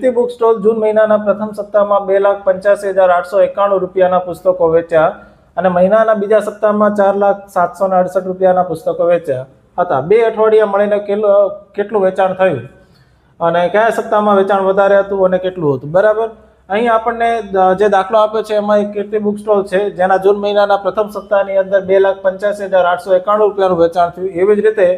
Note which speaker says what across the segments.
Speaker 1: કીર્તિ book stall જૂન મહિનાના પ્રથમ સપ્તાહમાં બે લાખ પંચ્યાસી હજાર આઠસો એકાણું રૂપિયાના પુસ્તકો વેચ્યા અને મહિનાના બીજા સપ્તાહમાં ચાર લાખ સાતસો ને અડસઠ રૂપિયાના પુસ્તકો વેચ્યા હતા. બે અઠવાડિયા મળીને કેટલું વેચાણ થયું અને કયા સપ્તાહમાં વેચાણ વધારે હતું અને કેટલું હતું? બરાબર? અહીં આપણને જે દાખલો આપ્યો છે એમાં એક કીર્તિ બુક સ્ટોલ છે, જેના જૂન મહિનાના પ્રથમ સપ્તાહની અંદર બે લાખ પંચ્યાસી હજાર આઠસો એકાણું રૂપિયાનું વેચાણ થયું. એવી જ રીતે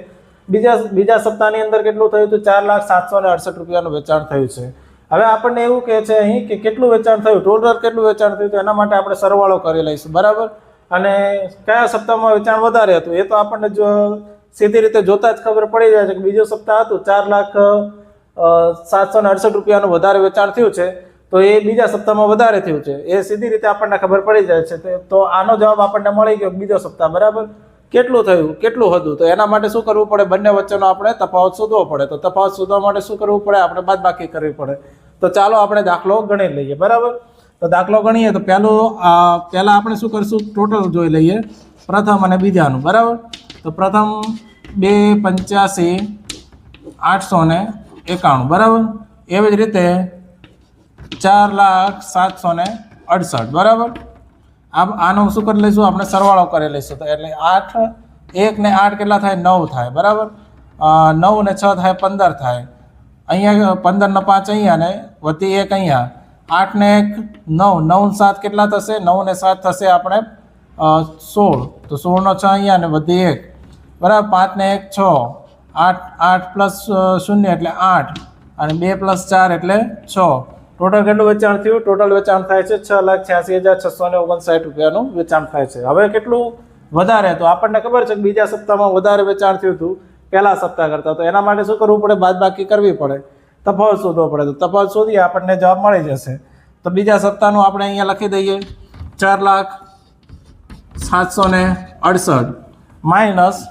Speaker 1: બીજા બીજા સપ્તાહની અંદર કેટલું થયું હતું? ચાર લાખ સાતસો ને અડસઠ રૂપિયાનું વેચાણ થયું છે. હવે આપણને એવું કહે છે અહીં કે કેટલું વેચાણ થયું, ટોલર કેટલું વેચાણ થયું એના માટે આપણે સરવાળો કરી લઈશું, બરાબર? અને કયા સપ્તાહમાં વેચાણ વધારે હતું, એ તો આપણને જો સીધી રીતે જોતા જ ખબર પડી જાય છે કે બીજો સપ્તાહ હતું, ચાર લાખ સાતસો ને અડસઠ રૂપિયાનું વધારે વેચાણ થયું છે, તો એ બીજા સપ્તાહમાં વધારે થયું છે, એ સીધી રીતે આપણને ખબર પડી જાય છે, તો- આનો જવાબ આપણને મળી ગયો બીજો સપ્તાહ, બરાબર? કેટલું થયું? કેટલું હતું? તો એના માટે શું કરવું પડે? બંને વચ્ચેનો આપણે તફાવત શોધવો પડે. તો તફાવત શોધવા માટે શું કરવું પડે? આપણે બાદબાકી કરવી પડે. તો ચાલો આપણે દાખલો ગણી લઈએ. બરાબર? તો દાખલો ગણીએ તો પહેલું પહેલાં આપણે શું કરીશું? ટોટલ જોઈ લઈએ. પ્રથમ અને બીજાનું. બરાબર? તો પ્રથમ બે પંચ્યાસી, આઠસો ને એકાણું. બરાબર? એવી જ રીતે ચાર લાખ સાતસો ને અડસઠ. બરાબર? આમ આનો શું કરી લઈશું? આપણે સરવાળો કરી લઈશું. તો એટલે આઠ, એક ને આઠ કેટલા થાય? નવ થાય. બરાબર? નવ ને છ થાય પંદર થાય. અહીંયા પંદર ને પાંચ અહીંયા ને વધી એક અહીંયા. આઠ ને એક નવ. નવ ને સાત કેટલા થશે? નવ ને સાત થશે આપણે સોળ. તો સોળનો છ અહીંયા ને વધી એક. બરાબર? પાંચ ને એક છ. આઠ આઠ પ્લસ શૂન્ય એટલે આઠ. અને બે પ્લસ ચાર એટલે છ. ટોટલ કેટલું વેચાણ થયું? ટોટલ વેચાણ થાય છે છ લાખ છ્યાસી હજાર છસો ને ઓગણસાઠ રૂપિયાનું વેચાણ થાય છે. હવે કેટલું વધારે તો આપણને ખબર છે કે બીજા સપ્તાહમાં વધારે વેચાણ થયું હતું પહેલા સપ્તાહ કરતાં. તો એના માટે શું કરવું પડે? બાદબાકી કરવી પડે. તફાવત શોધવો પડે. તો તફાવત શોધીએ, આપણને જવાબ મળી જશે. તો બીજા સપ્તાહનું આપણે અહીંયા લખી દઈએ. ચાર લાખ સાતસો ને અડસઠ માઇનસ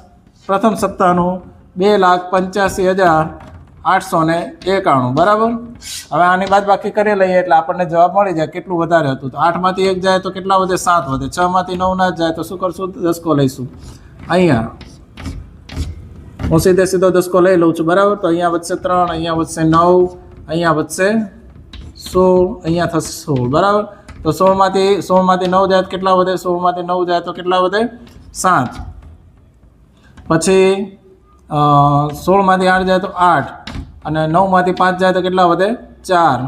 Speaker 1: પ્રથમ સપ્તાહનું બે લાખ પંચ્યાસી હજાર આઠસો ને એકાણું. બરાબર? હવે આની બાદ બાકી કરી લઈએ એટલે આપણને જવાબ મળી જાય કેટલું વધારે હતું. તો આઠમાંથી એક જાય તો કેટલા વધે? સાત વધે. છમાંથી નવ ના જાય તો શું કરશું? દસકો લઈશું. અહીંયા હું સીધે સીધો દસકો લઈ લઉં છું, બરાબર? તો અહીંયા વધશે ત્રણ, અહીંયા વધશે નવ, અહીંયા વધશે સોળ, અહીંયા થશે સોળ, બરાબર? તો સોળમાંથી સોળમાંથી નવ જાય તો કેટલા વધે? સોળમાંથી નવ જાય તો કેટલા વધે? સાત. પછી સોળમાંથી આઠ જાય તો આઠ. અને નવમાંથી પાંચ જાય તો કેટલા વધે? ચાર.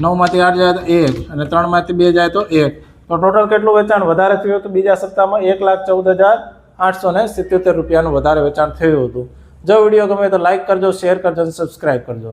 Speaker 1: નવમાંથી આઠ જાય તો એક અને ત્રણમાંથી બે જાય તો એક. તો ટોટલ કેટલું વેચાણ વધારે થયું હતું? બીજા સપ્તાહમાં એક લાખ ચૌદ હજાર આઠસો ને સિત્યોતેર રૂપિયાનું વધારે વેચાણ થયું હતું. જો વીડિયો ગમે તો લાઇક કરજો, શેર કરજો અને સબસ્ક્રાઈબ કરજો.